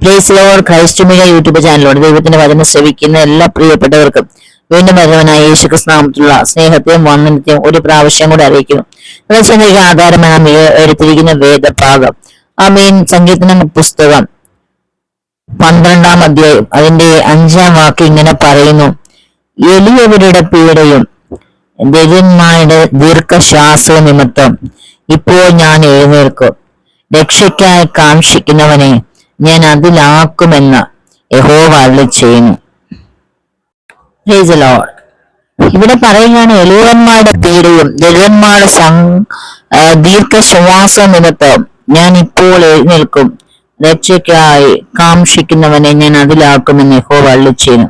Please Lord media YouTube ചാനലോട് ദൈവത്തിന്റെ വചനം ശ്രവിക്കുന്ന എല്ലാ പ്രിയപ്പെട്ടവർക്കും വീണ്ടും വരവനായ യേശു ക്രിസ്തുനാമത്തിലുള്ള സ്നേഹത്തെയും വന്ദനത്തെയും ഒരു പ്രാവശ്യം കൂടെ അറിയിക്കുന്നു. പ്രസംഗിക ആധാരമാണ് എടുത്തിരിക്കുന്ന വേദഭാഗം. അമീൻ സംഗീതന പുസ്തകം പന്ത്രണ്ടാം അധ്യായം. അതിന്റെ അഞ്ചാം വാക്ക് ഇങ്ങനെ പറയുന്നു. എളിയവരുടെ പീഡയും ദരിദ്രന്മാരുടെ ദീർഘശ്വാസ നിമിത്തം ഇപ്പോൾ ഞാൻ എഴുന്നേൽക്കും. രക്ഷയ്ക്കായി കാക്ഷിക്കുന്നവനെ ഞാൻ അതിലാക്കുമെന്ന് യഹോവ അരുളി ചെയ്യുന്നു. ഇവിടെ പറയുകയാണ് എളിയവന്മാരുടെ പീഡയും ദരിദ്രന്മാരുടെ ദീർഘശ്വാസ നിമിത്തം ഞാൻ ഇപ്പോൾ എഴുന്നേൽക്കും. രക്ഷയ്ക്കായി കാക്ഷിക്കുന്നവനെ ഞാൻ അതിലാക്കുമെന്ന് യഹോവ അരുളി ചെയ്യുന്നു.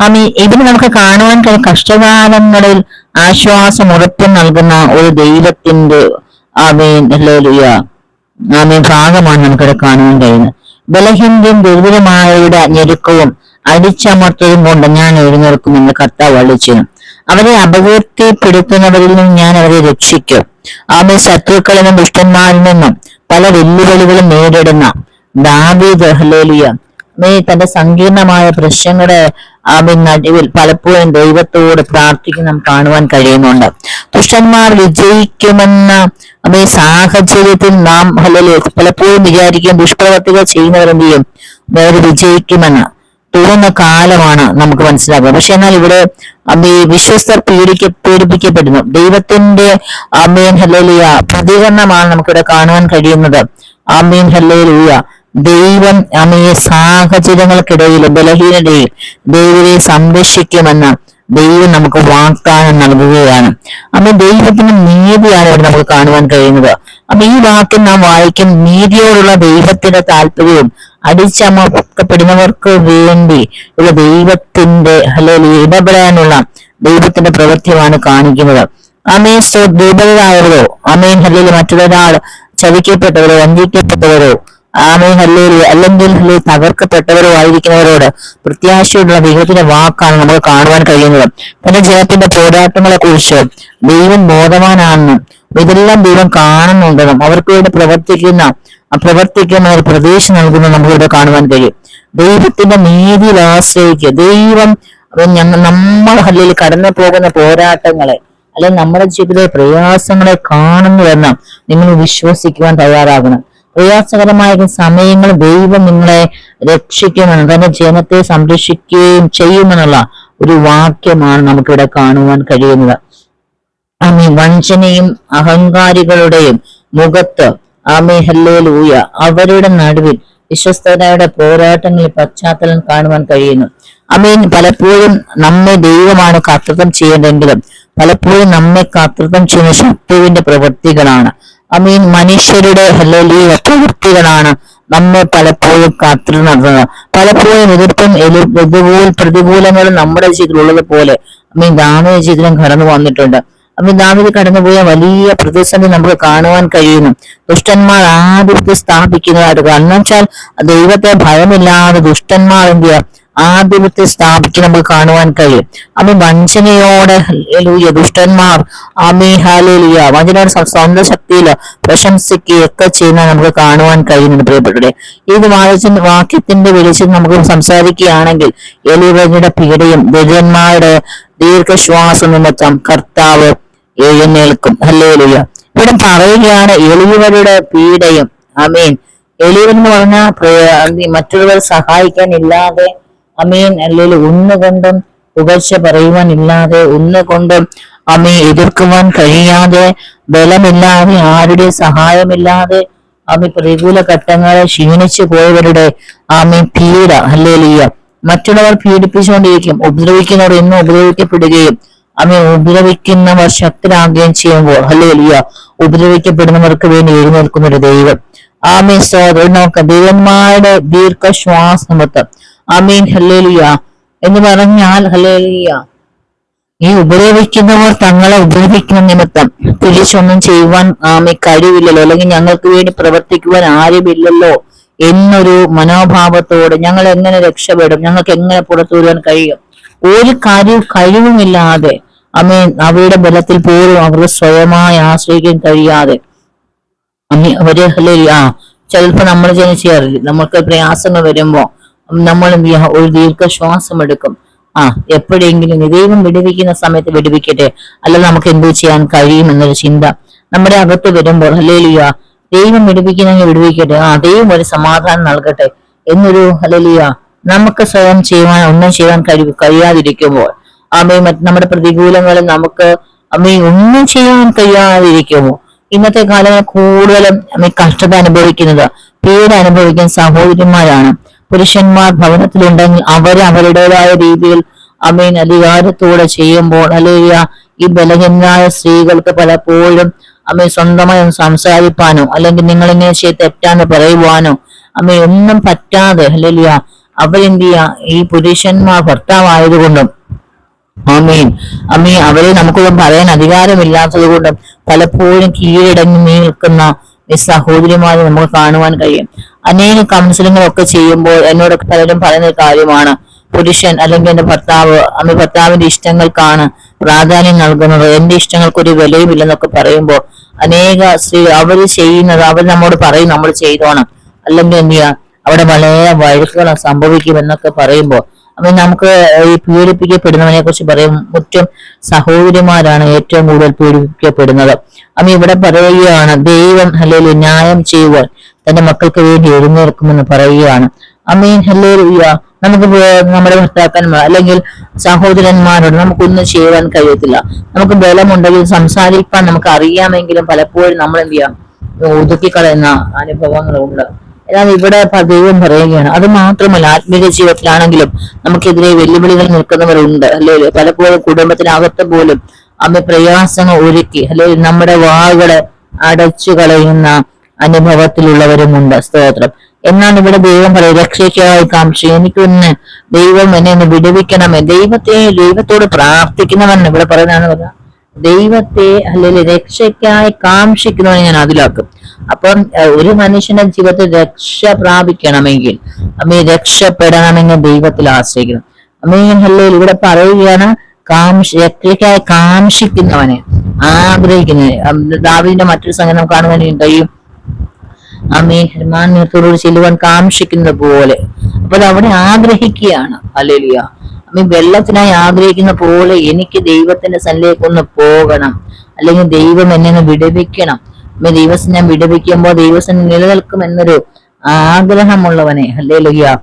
ആമീ ഇതിന് നമുക്ക് കാണുവാൻ കഴിയും കഷ്ടകാലങ്ങളിൽ ആശ്വാസം ഉറപ്പ് നൽകുന്ന ഒരു ദൈവത്തിന്റെ ആമീൻ ഹല്ലേലൂയ. ആമീൻ. ഭാഗമാണ് നമുക്കിവിടെ കാണുവാൻ കഴിയുന്നത്. ബലഹീനതയും ദുർബലമായവരുടെ ഞെരുക്കവും അടിച്ചമർത്തതും കൊണ്ട് ഞാൻ എഴുന്നേൽക്കുമെന്ന് കർത്താവ് വളിച്ചു അവരെ അപകീർത്തിപ്പെടുത്തുന്നവരിൽ നിന്നും ഞാൻ അവരെ രക്ഷിക്കും. ആമേ ശത്രുക്കളിൽ നിന്നും ദുഷ്ടന്മാരിൽ നിന്നും പല വെല്ലുവിളികളും നേരിടുന്ന ദാവീദ് ഹല്ലേലൂയ. നീ തന്റെ സങ്കീർണമായ പ്രശ്നങ്ങളുടെ നടുവിൽ പലപ്പോഴും ദൈവത്തോട് പ്രാർത്ഥിക്കുന്ന നാം കാണുവാൻ കഴിയുന്നുണ്ട്. ദുഷ്ടന്മാർ വിജയിക്കുമെന്ന അതേ സാഹചര്യത്തിൽ നാം അല്ലെങ്കിൽ പലപ്പോഴും വിചാരിക്കും ദുഷ്പ്രവർത്തികൾ ചെയ്യുന്നവർ എന്ത് ചെയ്യും? അവർ വിജയിക്കുമെന്ന്. തുറന്ന കാലമാണ് നമുക്ക് മനസ്സിലാക്കുക പക്ഷെ എന്നാൽ ഇവിടെ അമ്മേ വിശ്വസ്തർ പീഡിക്ക പീഡിപ്പിക്കപ്പെടുന്നു. ദൈവത്തിന്റെ അമ്മീൻ ഹല്ലേലൂയ പ്രതികരണമാണ് നമുക്കിവിടെ കാണുവാൻ കഴിയുന്നത്. Amen hallelujah. ദൈവം അമ്മയെ സാഹചര്യങ്ങൾക്കിടയിൽ ബലഹീനതയിൽ ദൈവത്തെ സംരക്ഷിക്കുമെന്ന് ദൈവം നമുക്ക് വാഗ്ദാനം നൽകുകയാണ്. അമ്മ ദൈവത്തിന് നീതിയാണ് ഇവിടെ നമുക്ക് കാണുവാൻ കഴിയുന്നത്. അപ്പൊ ഈ വാക്കിൽ നാം വായിക്കും നീതിയോടുള്ള ദൈവത്തിന്റെ താല്പര്യവും അടിച്ചമർക്കപ്പെടുന്നവർക്ക് വേണ്ടി ഉള്ള ദൈവത്തിന്റെ അല്ലെങ്കിൽ ഇടപെടാനുള്ള ദൈവത്തിന്റെ പ്രവൃത്തിയുമാണ് കാണിക്കുന്നത്. അമേ ദുർബലരായവരോ? അമേൻ അല്ലെങ്കിൽ മറ്റൊരാൾ ചതിക്കപ്പെട്ടവരോ വഞ്ചിക്കപ്പെട്ടവരോ? ആമേൻ ഹല്ലേലു അല്ലെങ്കിൽ ഹല്ലേ തകർക്കപ്പെട്ടവരോ ആയിരിക്കുന്നവരോട് പ്രത്യാശയുള്ള ദൈവത്തിന്റെ വാക്കാണ് നമുക്ക് കാണുവാൻ കഴിയുന്നത്. തന്റെ ജനത്തിന്റെ പോരാട്ടങ്ങളെ കുറിച്ച് ദൈവം ബോധവാനാണെന്നും ഇതെല്ലാം ദൈവം കാണുന്നുണ്ടെന്നും അവർക്ക് വേണ്ടി പ്രവർത്തിക്കുന്ന പ്രവർത്തിക്കുന്ന ഒരു പ്രതീക്ഷ നൽകുന്ന നമുക്കിവിടെ കാണുവാൻ കഴിയും. ദൈവത്തിന്റെ നീതിയിൽ ആശ്രയിക്കുക. ദൈവം നമ്മൾ ഹല്ലിൽ കടന്നു പോകുന്ന പോരാട്ടങ്ങളെ അല്ലെങ്കിൽ നമ്മുടെ ജീവിതത്തിലെ പ്രയാസങ്ങളെ കാണുന്നുവെന്ന് നിങ്ങൾ വിശ്വസിക്കുവാൻ തയ്യാറാകണം. പ്രയാസകരമായ സമയങ്ങൾ ദൈവം നിങ്ങളെ രക്ഷിക്കുമെന്ന് തന്റെ ജനത്തെ സംരക്ഷിക്കുകയും ചെയ്യുമെന്നുള്ള ഒരു വാക്യമാണ് നമുക്കിവിടെ കാണുവാൻ കഴിയുന്നത്. ആമി വഞ്ചനയും അഹങ്കാരികളുടെയും മുഖത്ത് ആമി ഹല്ലേലൂയ. അവരുടെ നടുവിൽ വിശ്വസ്തരായുടെ പോരാട്ടങ്ങളിൽ പശ്ചാത്തലം കാണുവാൻ കഴിയുന്നു. അമീൻ പലപ്പോഴും നമ്മെ ദൈവമാണ് കർത്തൃത്വം ചെയ്യേണ്ടെങ്കിലും പലപ്പോഴും നമ്മെ കർത്തൃത്വം ചെയ്യുന്ന ശത്രുവിന്റെ പ്രവൃത്തികളാണ്. അമീൻ മനുഷ്യരുടെ ഹല്ലേലൂയ പ്രവൃത്തികളാണ് നമ്മെ പലപ്പോഴും കാത്തു നടത്തുന്നത്. പലപ്പോഴും എതിർപ്പും പ്രതികൂല പ്രതികൂലങ്ങളും നമ്മുടെ ജീവിതത്തിലുള്ളത് പോലെ അമീൻ ദാമീയ ജീവിതം കടന്നു വന്നിട്ടുണ്ട്. അമീൻ ദാമീത് കടന്നുപോയ വലിയ പ്രതിസന്ധി നമുക്ക് കാണുവാൻ കഴിയുന്നു. ദുഷ്ടന്മാർ ആദ്യത്തെ സ്ഥാപിക്കുന്നതായിട്ട് കാരണം വെച്ചാൽ ദൈവത്തെ ഭയമില്ലാതെ ദുഷ്ടന്മാർ എന്ത് ആധിപത്യം സ്ഥാപിച്ച് നമുക്ക് കാണുവാൻ കഴിയും. അമ്മ വഞ്ചനയോടെ ലൂയ ദുഷ്ടന്മാർ അമി ഹാലേലിയ വഞ്ചനയുടെ സ്വ- സ്വന്തം ശക്തിയിൽ പ്രശംസിക്കുകയൊക്കെ ചെയ്യുന്ന നമുക്ക് കാണുവാൻ കഴിയുന്നുണ്ട് പ്രിയപ്പെട്ടവരെ. ഇത് വായിച്ച വാക്യത്തിന്റെ വെളിച്ചം നമുക്ക് സംസാരിക്കുകയാണെങ്കിൽ എലിവരുടെ പീഡയും ദരിദ്രന്മാരുടെ ദീർഘശ്വാസ നിമിത്തം കർത്താവ് എഴുന്നേൽക്കും. ഹല്ലേലൂയ. ഇവിടെ പറയുകയാണ് എളിയവരുടെ പീഡയും അമീൻ എളിയവൻ എന്ന് പറഞ്ഞാൽ പ്ര- മറ്റുള്ളവരെ അമീൻ. അല്ലെങ്കിൽ ഒന്നുകൊണ്ടും പുകഴ്ച പറയുവാൻ ഇല്ലാതെ ഒന്നുകൊണ്ടും അമ്മയെ എതിർക്കുവാൻ കഴിയാതെ ബലമില്ലാതെ ആരുടെ സഹായമില്ലാതെ അമ്മ പ്രതികൂല ഘട്ടങ്ങളെ ക്ഷീണിച്ചു പോയവരുടെ ആമി പീഡ ഹല്ലേലൂയ. മറ്റുള്ളവർ പീഡിപ്പിച്ചുകൊണ്ടിരിക്കും ഉപദ്രവിക്കുന്നവർ എന്നും ഉപദ്രവിക്കപ്പെടുകയും അമ്മ ഉപദ്രവിക്കുന്നവർ ശക്തരാകുകയും ചെയ്യുമ്പോൾ ഹല്ലേലൂയ ഉപദ്രവിക്കപ്പെടുന്നവർക്ക് വേണ്ടി എഴുന്നേൽക്കുന്ന ഒരു ദൈവം. ആമേ സോദരൻ നോക്ക ദൈവന്മാരുടെ ദീർഘശ്വാസമത്ത് ആമീൻ ഹല്ലേലൂയ. എന്ന് പറഞ്ഞാൽ ഹല്ലേലൂയ. ഈ ഉപദ്രവിക്കുന്നവർ തങ്ങളെ ഉപദ്രവിക്കുന്ന നിമിത്തം. തിരിച്ചൊന്നും ചെയ്യുവാൻ ആമി കഴിവില്ലല്ലോ. അല്ലെങ്കിൽ ഞങ്ങൾക്ക് വേണ്ടി പ്രവർത്തിക്കുവാൻ ആരുമില്ലല്ലോ എന്നൊരു മനോഭാവത്തോടെ ഞങ്ങൾ എങ്ങനെ രക്ഷപ്പെടും? ഞങ്ങൾക്ക് എങ്ങനെ പുറത്തു വരുവാൻ കഴിയും? ഒരു കാര്യവും കഴിവുമില്ലാതെ അമ്മേ അവയുടെ ബലത്തിൽ പോലും അവർക്ക് സ്വയമായി ആശ്രയിക്കാൻ കഴിയാതെ. അവർ ആ ചിലപ്പോൾ നമ്മൾ ചെയ്യാറില്ല നമ്മൾക്ക് പ്രയാസങ്ങൾ വരുമ്പോ ചെയ്യാം ഒരു ദീർഘശ്വാസം എടുക്കും. ആ എപ്പോഴെങ്കിലും ദൈവം വിടുവിക്കുന്ന സമയത്ത് വിടുവിക്കട്ടെ. അല്ല നമുക്ക് എന്ത് ചെയ്യാൻ കഴിയും എന്നൊരു ചിന്ത നമ്മുടെ അകത്ത് വരുമ്പോൾ ഹല്ലേലൂയ ദൈവം വിടുവിക്കുന്നെങ്കിൽ വിടുവിക്കട്ടെ. ആ ദൈവം ഒരു സമാധാനം നൽകട്ടെ എന്നൊരു ഹല്ലേലൂയ നമുക്ക് സ്വയം ചെയ്യുവാൻ ഒന്നും ചെയ്യാൻ കഴി കഴിയാതിരിക്കുമ്പോൾ. അമ്മേ നമ്മുടെ പ്രതികൂലങ്ങളിൽ നമുക്ക് അമ്മേ ഒന്നും ചെയ്യാൻ കഴിയാതിരിക്കുമോ ഇന്നത്തെ കാലങ്ങൾ കൂടുതലും അമ്മ കഷ്ടത അനുഭവിക്കുന്നത് പേര് അനുഭവിക്കുന്ന സഹോദരിമാരാണ്. പുരുഷന്മാർ ഭവനത്തിലുണ്ടെങ്കിൽ അവർ അവരുടേതായ രീതിയിൽ അമീൻ അധികാരത്തോടെ ചെയ്യുമ്പോൾ അല്ലെങ്കിൽ ഈ ബലഹീനരായ സ്ത്രീകൾക്ക് പലപ്പോഴും അമ്മ സ്വന്തമായി ഒന്ന് സംസാരിപ്പാനോ അല്ലെങ്കിൽ നിങ്ങൾ ഇങ്ങനെ ചെയ്ത് തെറ്റാന്ന് പറയുവാനോ അമ്മ ഒന്നും പറ്റാതെ അല്ലെങ്കിൽ അവരെന്ത് ചെയ്യാ ഈ പുരുഷന്മാർ ഭർത്താവായതുകൊണ്ടും ആമീൻ അമ്മീ അവരെ നമുക്കൊന്നും പറയാൻ അധികാരമില്ലാത്തത് കൊണ്ടും പലപ്പോഴും കീഴടങ്ങി നിൽക്കുന്ന സഹോദരിമാരെ നമുക്ക് കാണുവാൻ കഴിയും. അനേക കൗൺസിലിങ്ങൊക്കെ ചെയ്യുമ്പോൾ എന്നോട് പലരും പറയുന്ന കാര്യമാണ്. പുരുഷൻ അല്ലെങ്കിൽ എന്റെ ഭർത്താവ് അമ്മ ഭർത്താവിന്റെ ഇഷ്ടങ്ങൾക്കാണ് പ്രാധാന്യം നൽകുന്നത്. എന്റെ ഇഷ്ടങ്ങൾക്ക് ഒരു വിലയുമില്ലെന്നൊക്കെ പറയുമ്പോൾ അനേക സ്ത്രീ അവർ ചെയ്യുന്നത് അവർ നമ്മോട് പറയും നമ്മൾ ചെയ്തോണം. അല്ലെങ്കിൽ എന്തിയാ അവിടെ വളരെ വഴക്കുകൾ സംഭവിക്കുമെന്നൊക്കെ പറയുമ്പോൾ അപ്പൊ നമുക്ക് ഈ പീഡിപ്പിക്കപ്പെടുന്നവനെ കുറിച്ച് പറയും. മുറ്റും സഹോദരിമാരാണ് ഏറ്റവും കൂടുതൽ പീഡിപ്പിക്കപ്പെടുന്നത്. അപ്പം ഇവിടെ പറയുകയാണ് ദൈവം അല്ലെങ്കിൽ ന്യായം ചെയ്യുവാൻ തന്റെ മക്കൾക്ക് വേണ്ടി എഴുന്നേൽക്കുമെന്ന് പറയുകയാണ്. Amen hallelujah. നമുക്ക് നമ്മുടെ ഭർത്താക്കന്മാർ അല്ലെങ്കിൽ സഹോദരന്മാരോട് നമുക്കൊന്നും ചെയ്യുവാൻ കഴിയത്തില്ല. നമുക്ക് ബലമുണ്ടെങ്കിൽ സംസാരിക്കാൻ നമുക്ക് അറിയാമെങ്കിലും പലപ്പോഴും നമ്മൾ എന്ത് ചെയ്യാം? ഒതുക്കിക്കളയുന്ന അനുഭവങ്ങളുണ്ട്. എന്നാൽ ഇവിടെ ദൈവം പറയുകയാണ്. അത് മാത്രമല്ല ആത്മീയ ജീവിതത്തിലാണെങ്കിലും നമുക്കെതിരെ വെല്ലുവിളികൾ നിൽക്കുന്നവരുണ്ട്. അല്ലേ പലപ്പോഴും കുടുംബത്തിനകത്ത് പോലും അമ്മ പ്രയാസങ്ങൾ ഒരുക്കി അല്ലെ നമ്മുടെ വാകളെ അടച്ചു കളയുന്ന അനുഭവത്തിലുള്ളവരുമുണ്ട്. സ്തോത്രം. എന്നാണ് ഇവിടെ ദൈവം പറയും രക്ഷയ്ക്കായി കാംക്ഷി എനിക്കൊന്ന് ദൈവം എന്നെ ഒന്ന് വിടുവിക്കണമേ. ദൈവത്തെ ദൈവത്തോട് പ്രാർത്ഥിക്കുന്നവൻ ഇവിടെ പറയുന്നതാണ് പറഞ്ഞ ദൈവത്തെ അല്ലെങ്കിൽ രക്ഷയ്ക്കായി കാംക്ഷിക്കുന്നവന് ഞാൻ അതിലാക്കും. അപ്പം ഒരു മനുഷ്യന്റെ ജീവിതത്തിൽ രക്ഷ പ്രാപിക്കണമെങ്കിൽ അമ്മ രക്ഷപ്പെടണമെങ്കിൽ ദൈവത്തിൽ ആശ്രയിക്കണം. അമ്മയും ഹല്ലയിൽ ഇവിടെ പറയുകയാണ് കാംക്ഷ രക്ഷയ്ക്കായി കാംക്ഷിക്കുന്നവനെ ആഗ്രഹിക്കുന്നവനെ. ദാവിന്റെ മറ്റൊരു സംഗതി നമുക്ക് കാണുവാൻ കഴിയും. അമ്മേ ഹെർമാന്യത്തോട് ചെല്ലുവാൻ കാംക്ഷിക്കുന്നത് പോലെ. അപ്പൊ അത് അവിടെ ആഗ്രഹിക്കുകയാണ്. അല്ലെലിയ അമ്മ വെള്ളത്തിനായി ആഗ്രഹിക്കുന്ന പോലെ എനിക്ക് ദൈവത്തിന്റെ സന്നിലേക്ക് ഒന്ന് പോകണം. അല്ലെങ്കിൽ ദൈവം എന്നെ വിടുവിക്കണം. അമ്മ ദൈവസ് ഞാൻ വിടുവിക്കുമ്പോൾ ദൈവത്തിന് നിലനിൽക്കും എന്നൊരു ആഗ്രഹമുള്ളവനെ അല്ലേലുയ്യ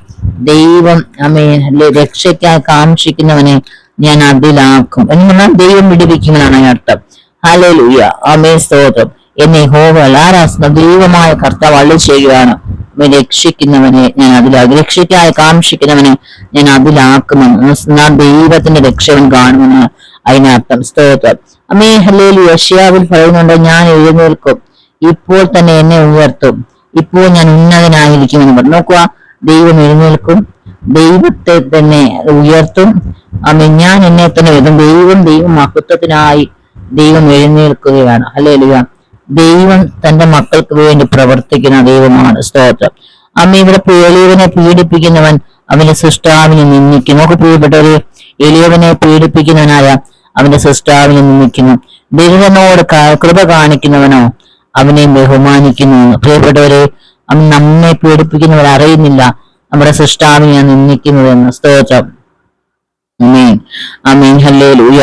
ദൈവം അമ്മേ അല്ലെ രക്ഷയ്ക്കായി കാക്ഷിക്കുന്നവനെ ഞാൻ അതിലാക്കും. എന്ന് പറഞ്ഞാൽ ദൈവം വിടുവിക്കുന്നതാണ് അർത്ഥം ഹല്ലേലൂയ. അമേ സ്തോത്രം. എന്നെ ആരാസന ദൈവമായ കർത്താവ് അള്ളി ചെയ്യുകയാണ് രക്ഷിക്കുന്നവനെ ഞാൻ അതിൽ രക്ഷയ്ക്കായി കാംക്ഷിക്കുന്നവനെ ഞാൻ അതിലാക്കുമെന്ന്. നാം ദൈവത്തിന്റെ രക്ഷകൻ കാണുമെന്ന് അതിനർത്ഥം. സ്തോത്രം. അമ്മേ ഹലേ യഷ്യാവിൽ പറയുന്നുണ്ട് ഞാൻ എഴുന്നേൽക്കും. ഇപ്പോൾ തന്നെ എന്നെ ഉയർത്തും. ഇപ്പോൾ ഞാൻ ഉന്നതനായിരിക്കുമെന്ന് പറഞ്ഞു. നോക്കുക ദൈവം എഴുന്നേൽക്കും. ദൈവത്തെ തന്നെ ഉയർത്തും. അമ്മ ഞാൻ എന്നെ തന്നെ എഴുതും ദൈവം ദൈവം മഹത്വത്തിനായി ദൈവം എഴുന്നേൽക്കുകയാണ്. ഹല്ലേലൂയ. ദൈവം തന്റെ മക്കൾക്ക് വേണ്ടി പ്രവർത്തിക്കുന്ന ദൈവമാണ് സ്തോത്രം. അമ്മ ഇവിടെ എളിയവനെ പീഡിപ്പിക്കുന്നവൻ അവന്റെ സൃഷ്ടാവിനെ നിന്ദിക്കുന്നു നമുക്ക് പ്രിയപ്പെട്ടവര് എളിയവനെ പീഡിപ്പിക്കുന്നവനായ അവന്റെ സൃഷ്ടാവിനെ നിന്ദിക്കുന്നു ദൈവനോട് കൃപ കാണിക്കുന്നവനോ അവനെ ബഹുമാനിക്കുന്നു പ്രിയപ്പെട്ടവരെ അവൻ നമ്മെ പീഡിപ്പിക്കുന്നവർ അറിയുന്നില്ല. നമ്മുടെ സൃഷ്ടാവിനെ നിന്ദിക്കുന്നതെന്ന് സ്തോത്രം. അമീൻ അമീൻ ഹല്ലേ ലൂയ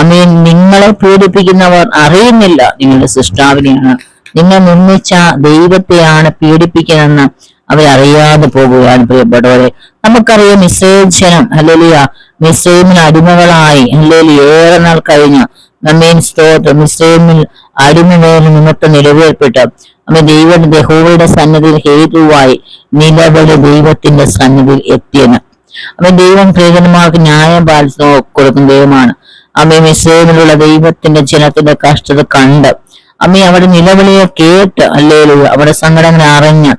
അമീൻ നിങ്ങളെ പീഡിപ്പിക്കുന്നവർ അറിയുന്നില്ല. നിങ്ങളുടെ സൃഷ്ടാവിനെയാണ്. നിങ്ങൾ നിർമ്മിച്ച ദൈവത്തെയാണ് പീഡിപ്പിക്കുന്നതെന്ന് അവരറിയാതെ പോകുകയാണ് പ്രിയപ്പെട്ടവരെ നമുക്കറിയാം മിസേജനം ഹല്ലേലൂയ മിസ്രൈമിന് അടിമകളായി. ഹല്ലേലി ഏറെ നാൾ കഴിഞ്ഞ് നമ്മീൻ സ്തോത്രം. മിസ്രൈമിൽ അടിമവേല നിമിത്തം നിലവേർപ്പെട്ട് അമ്മ ദൈവ യഹോവയുടെ സന്നിധിയിൽ ഹേതുവായി നിലവിലെ ദൈവത്തിന്റെ സന്നിധിയിൽ എത്തിയെന്ന് അവൻ ദൈവം പ്രിയകന്മാർക്ക് ന്യായം പാലിച്ചു കൊടുക്കുന്ന ദൈവമാണ്. അമ്മ മിസ്രൈമിലുള്ള ദൈവത്തിന്റെ ജനത്തിന്റെ കഷ്ടത കണ്ട്. അമ്മ അവിടെ നിലവിളിയെ കേട്ട് അല്ലേലു അവിടെ സങ്കടങ്ങൾ അറിഞ്ഞ്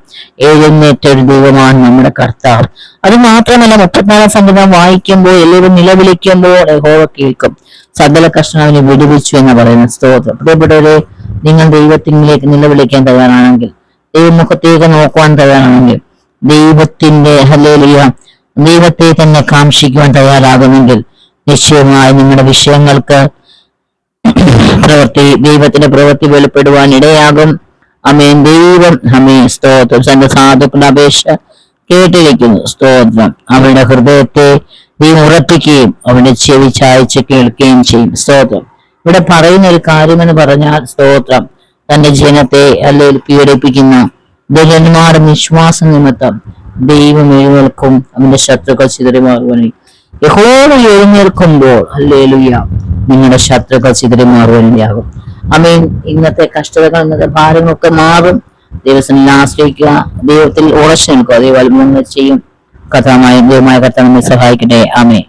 എഴുന്നേറ്റ ഒരു ദൈവമാണ് നമ്മുടെ കർത്താവ്. അത് മാത്രമല്ല മുപ്പത്തിനാലാം സംഗീതം വായിക്കുമ്പോൾ എല്ലാവരും നിലവിളിക്കുമ്പോൾ യഹോവ കേൾക്കും. സകല കഷ്ണം അവനെ വിടുവിച്ചു എന്ന് പറയുന്ന സ്തോത്രം. പ്രിയപ്പെട്ടവരെ നിങ്ങൾ ദൈവത്തിനിലേക്ക് നിലവിളിക്കാൻ തയ്യാറാണെങ്കിൽ ദൈവമുഖത്തേക്ക് നോക്കുവാൻ തയ്യാറാണെങ്കിൽ ദൈവത്തിന്റെ ഹല്ലേലൂയ ദൈവത്തെ തന്നെ കാക്ഷിക്കുവാൻ തയ്യാറാകുമെങ്കിൽ നിശ്ചയമായി നിങ്ങളുടെ വിഷയങ്ങൾക്ക് പ്രവൃത്തി ദൈവത്തിന്റെ പ്രവൃത്തി വെളിപ്പെടുവാൻ ഇടയാകും. അമേൻ ദൈവം അമേ സ്തോത്രം. തന്റെ സാധുക്കളുടെ അപേക്ഷ കേട്ടിരിക്കുന്നു. സ്തോത്രം. അവരുടെ ഹൃദയത്തെ ദൈവം ഉറപ്പിക്കുകയും അവരുടെ ചെവി ചായച്ച് കേൾക്കുകയും ചെയ്യും. സ്തോത്രം. ഇവിടെ പറയുന്ന ഒരു കാര്യമെന്ന് പറഞ്ഞാൽ സ്തോത്രം. തന്റെ ജനത്തെ അല്ലെങ്കിൽ പീഡിപ്പിക്കുന്ന ദുരന്മാരുടെ വിശ്വാസ നിമിത്തം ദൈവം എഴുന്നേൽക്കും അവന്റെ ശത്രുക്കൾ ചിതറിമാറുവാനായി യഹോവ എഴുന്നേൽക്കുമ്പോൾ അല്ലേലുയ്യ നിങ്ങളുടെ ശത്രുക്കൾ ചിതറിമാറുവാനിടയാകും അമീൻ ഇന്നത്തെ കഷ്ടതകൾ ഇന്നത്തെ ഭാരങ്ങളൊക്കെ മാറും. ദൈവത്തിൽ ആശ്രയിക്കുക ദൈവത്തിൽ ഉറച്ചു നിൽക്കുക. ദൈവം ചെയ്യും. കഥാമായ ദൈവമായ കഥ നമ്മെ സഹായിക്കട്ടെ. ആമേ